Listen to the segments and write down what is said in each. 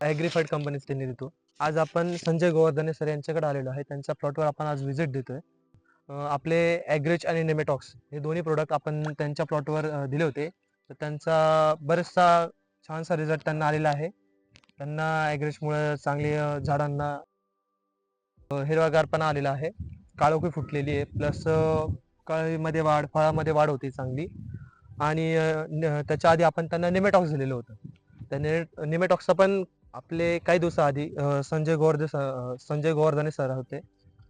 ॲग्रीफाईड कंपनीचे देतो. आज आपण संजय गोवर्धने सर यांच्याकडे आलेलो आहे. त्यांच्या प्लॉटवर आपण आज व्हिजिट देतोय. आपले ॲग्रेज आणि नेमेटॉक्स हे दोन्ही प्रोडक्ट आपण त्यांच्या प्लॉटवर दिले होते. तर त्यांचा बरेचसा छानसा रिझल्ट त्यांना आलेला आहे. त्यांना ॲग्रेजमुळे चांगली झाडांना हिरवागारपणा आलेला आहे. काळोखी फुटलेली आहे. प्लस कळीमध्ये वाढ फळामध्ये वाढ होती चांगली. आणि न- त्याच्या आधी आपण त्यांना नेमेटॉक्स दिलेलं होतं. त्या निमेटॉक्सचा पण आपले काही दिवसाआधी संजय गोवर्धे सर संजय गोवर्धने सर होते.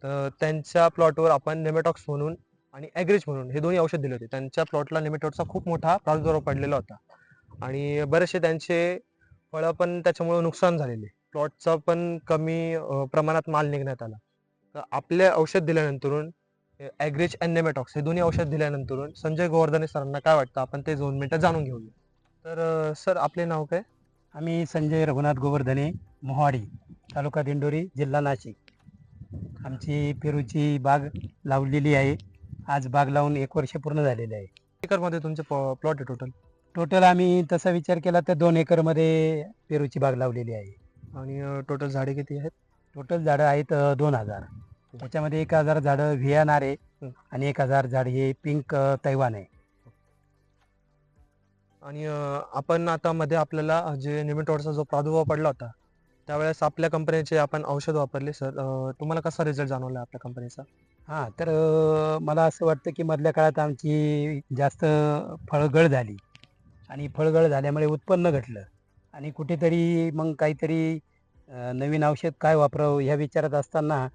तर त्यांच्या प्लॉटवर आपण नेमेटॉक्स म्हणून आणि ॲग्रिच म्हणून हे दोन्ही औषध दिले होते. त्यांच्या प्लॉटला नेमेटॉक्सचा खूप मोठा प्रादुर्भाव पडलेला होता. आणि बरेचसे त्यांचे फळं पण त्याच्यामुळे नुकसान झालेले. प्लॉटचा पण कमी प्रमाणात माल निघण्यात आला. तर आपले औषध दिल्यानंतरून ॲग्रिच अँड नेमेटॉक्स हे दोन्ही औषध दिल्यानंतरून संजय गोवर्धने सरांना काय वाटतं? आपण ते दोन मिनटं जाणून घेऊया. तर सर आपले नाव काय? आम्ही संजय रघुनाथ गोवर्धने मोहाडी तालुका दिंडोरी जिल्हा नाशिक. आमची पेरूची बाग लावलेली आहे. आज बाग लावून एक वर्ष पूर्ण झालेले आहे. एकरमध्ये तुमचे प्लॉट आहे टोटल टोटल आम्ही तसा विचार केला तर दोन एकरमध्ये पेरूची बाग लावलेली आहे. आणि टोटल झाडे किती आहेत? टोटल झाडं आहेत दोन हजार. त्याच्यामध्ये एक हजार झाडं व्हियानार आहे. आणि एक हजार झाड हे पिंक तैवान आहे. आणि आपण आता मध्ये आपल्याला जे निमेटोडचा जो प्रादुर्भाव पडला होता त्यावेळेस आपल्या कंपनीचे आपण औषध वापरले सर. तुम्हाला कसा रिझल्ट जाणवला आपल्या कंपनीचा? हां तर मला असं वाटतं की मधल्या काळात आमची जास्त फळगळ झाली. आणि फळगळ झाल्यामुळे उत्पन्न घटलं. आणि कुठेतरी मग काहीतरी नवीन औषध काय वापरावं ह्या विचारात असताना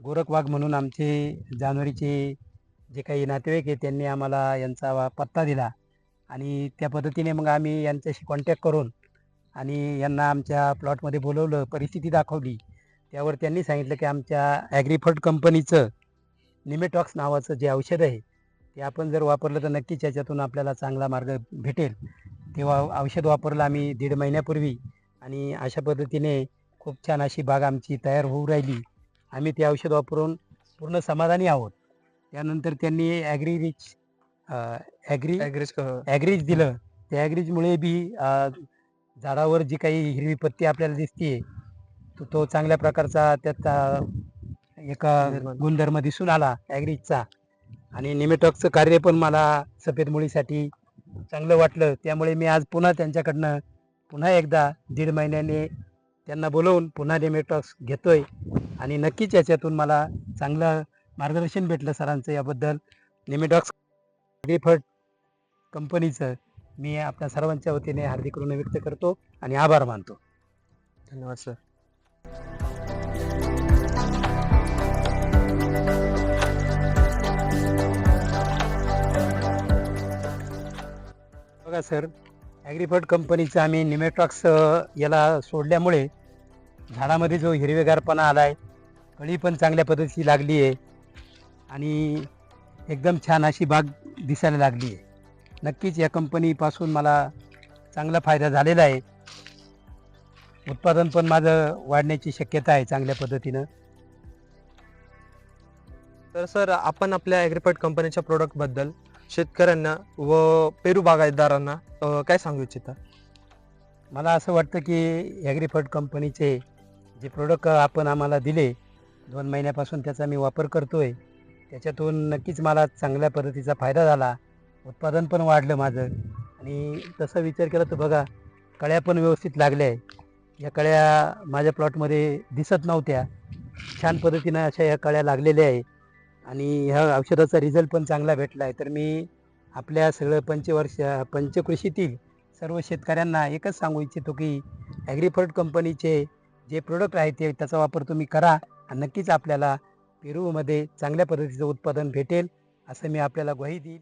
गोरख वाघ म्हणून आमचे जानेवारीचे जे काही नातेवाईक आहे त्यांनी आम्हाला यांचा वा- पत्ता दिला. आणि त्या पद्धतीने मग आम्ही यांच्याशी कॉन्टॅक्ट करून आणि यांना आमच्या प्लॉटमध्ये बोलवलं परिस्थिती दाखवली. त्यावर त्यांनी सांगितलं की आमच्या ॲग्रीफर्ट कंपनीचं निमेटॉक्स नावाचं जे औषध आहे ते आपण जर वापरलं तर नक्कीच याच्यातून आपल्याला चांगला मार्ग भेटेल. तेव्हा औषध वापरलं आम्ही दीड महिन्यापूर्वी आणि अशा पद्धतीने खूप छान अशी बाग आमची तयार होऊ राहिली. आम्ही ते औषध वापरून पूर्ण समाधानी आहोत. त्यानंतर त्यांनी ॲग्री रिच ॲग्री ॲग्रीज दिलं. त्या ॲग्रीजमुळे बी अ, झाडावर जी काही हिरवी पत्ती आपल्याला दिसते तो तो चांगल्या प्रकारचा त्याचा एका निर्माण. गुणधर्म. दिसून आला ॲग्रीजचा आणि निमेटॉक्सचं कार्य पण मला सफेद मुळीसाठी चांगलं वाटलं. त्यामुळे मी आज पुन्हा त्यांच्याकडनं पुन्हा एकदा दीड महिन्याने त्यांना बोलवून पुन्हा निमेटॉक्स घेतोय. आणि नक्कीच याच्यातून मला चांगलं मार्गदर्शन भेटलं सरांचं याबद्दल. निमेटॉक्स ॲग्रीफर्ट कंपनीचं मी आपल्या सर्वांच्या वतीने हार्दिक ऋण व्यक्त करतो आणि आभार मानतो. धन्यवाद सर बघा सर ॲग्रीफर्ट कंपनीचं आम्ही निमेट्रॉक्स याला सोडल्यामुळे झाडामध्ये जो हिरवेगारपणा आला आहे कळी पण चांगल्या पद्धतीची लागली आहे आणि एकदम छान अशी बाग दिसायला लागली आहे. नक्कीच या कंपनीपासून मला चांगला फायदा झालेला आहे. उत्पादन पण माझं वाढण्याची शक्यता आहे चांगल्या पद्धतीनं. तर सर आपण आपल्या ॲग्रीपट कंपनीच्या प्रोडक्टबद्दल शेतकऱ्यांना व पेरू बागायतदारांना काय सांगू इच्छिता? मला असं वाटतं की ॲग्रीफर्ट कंपनीचे जे प्रोडक्ट आपण आम्हाला दिले दोन महिन्यापासून त्याचा मी वापर करतो आहे त्याच्यातून नक्कीच मला चांगल्या पद्धतीचा फायदा झाला. उत्पादन पण वाढलं माझं. आणि तसा विचार केला तर बघा कळ्या पण व्यवस्थित लागल्या आहे. या कळ्या माझ्या प्लॉटमध्ये दिसत नव्हत्या. छान पद्धतीनं अशा या कळ्या लागलेल्या आहे. आणि ह्या औषधाचा रिझल्ट पण चांगला भेटला आहे. तर मी आपल्या सगळं पंचवर्ष पंचकृषीतील सर्व शेतकऱ्यांना एकच सांगू इच्छितो की ॲग्रीफर्ट कंपनीचे जे प्रोडक्ट आहे ते त्याचा वापर तुम्ही करा. आणि नक्कीच आपल्याला पेरूमध्ये चांगल्या पद्धतीचं उत्पादन भेटेल असं मी आपल्याला ग्वाही देईल